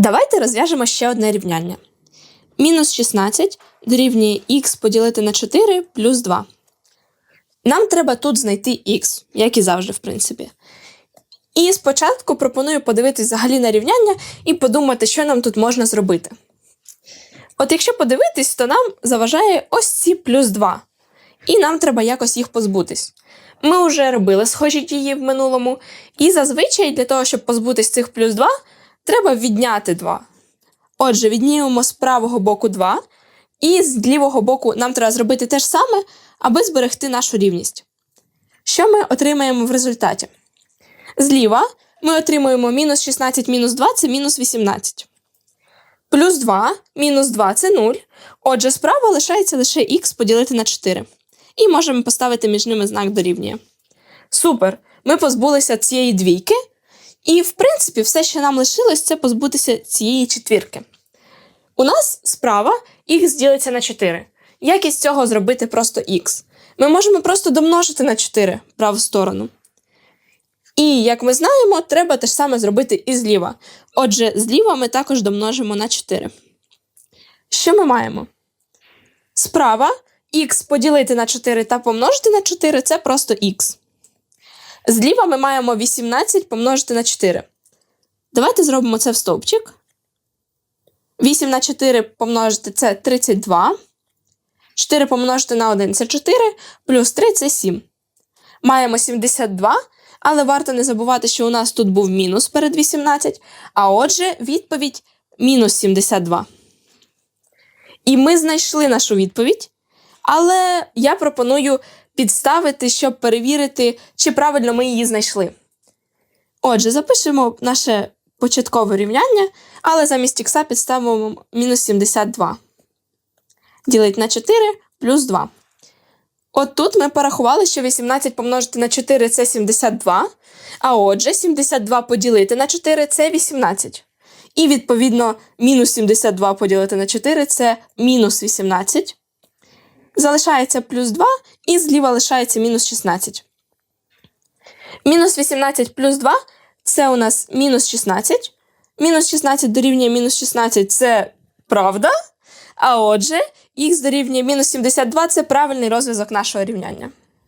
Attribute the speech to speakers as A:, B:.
A: Давайте розв'яжемо ще одне рівняння. Мінус 16 дорівнює х поділити на 4 плюс 2. Нам треба тут знайти х, як і завжди, в принципі. І спочатку пропоную подивитись взагалі на рівняння і подумати, що нам тут можна зробити. От якщо подивитись, то нам заважає ось ці плюс 2. І нам треба якось їх позбутись. Ми вже робили схожі дії в минулому, і зазвичай для того, щоб позбутись цих плюс 2, треба відняти 2. Отже, віднімемо з правого боку 2, і з лівого боку нам треба зробити те ж саме, аби зберегти нашу рівність. Що ми отримаємо в результаті? Зліва ми отримуємо мінус 16 мінус 2 це мінус 18. Плюс 2 мінус 2 це 0. Отже, справа лишається лише х поділити на 4. І можемо поставити між ними знак дорівнює. Супер! Ми позбулися цієї двійки. І, в принципі, все, що нам лишилось, це позбутися цієї четвірки. У нас справа х ділиться на 4. Як із цього зробити просто х? Ми можемо просто домножити на 4 праву сторону. І, як ми знаємо, треба те ж саме зробити і зліва. Отже, зліва ми також домножимо на 4. Що ми маємо? Справа х поділити на 4 та помножити на 4 це просто х. Зліва ми маємо 18 помножити на 4. Давайте зробимо це в стовпчик. 8 на 4 помножити це 32. 4 помножити на 1 це 4, плюс 3 це 7. Маємо 72, але варто не забувати, що у нас тут був мінус перед 18, а отже, відповідь мінус 72. І ми знайшли нашу відповідь. Але я пропоную підставити, щоб перевірити, чи правильно ми її знайшли. Отже, запишемо наше початкове рівняння, але замість х підставимо мінус 72. Ділить на 4 плюс 2. От тут ми порахували, що 18 помножити на 4 це 72. А отже, 72 поділити на 4 це 18. І, відповідно, мінус 72 поділити на 4 це мінус 18. Залишається плюс 2, і зліва лишається мінус 16. Мінус 18 плюс 2 це у нас мінус 16. Мінус 16 дорівнює мінус 16 це правда. А отже, х дорівнює мінус 72 це правильний розв'язок нашого рівняння.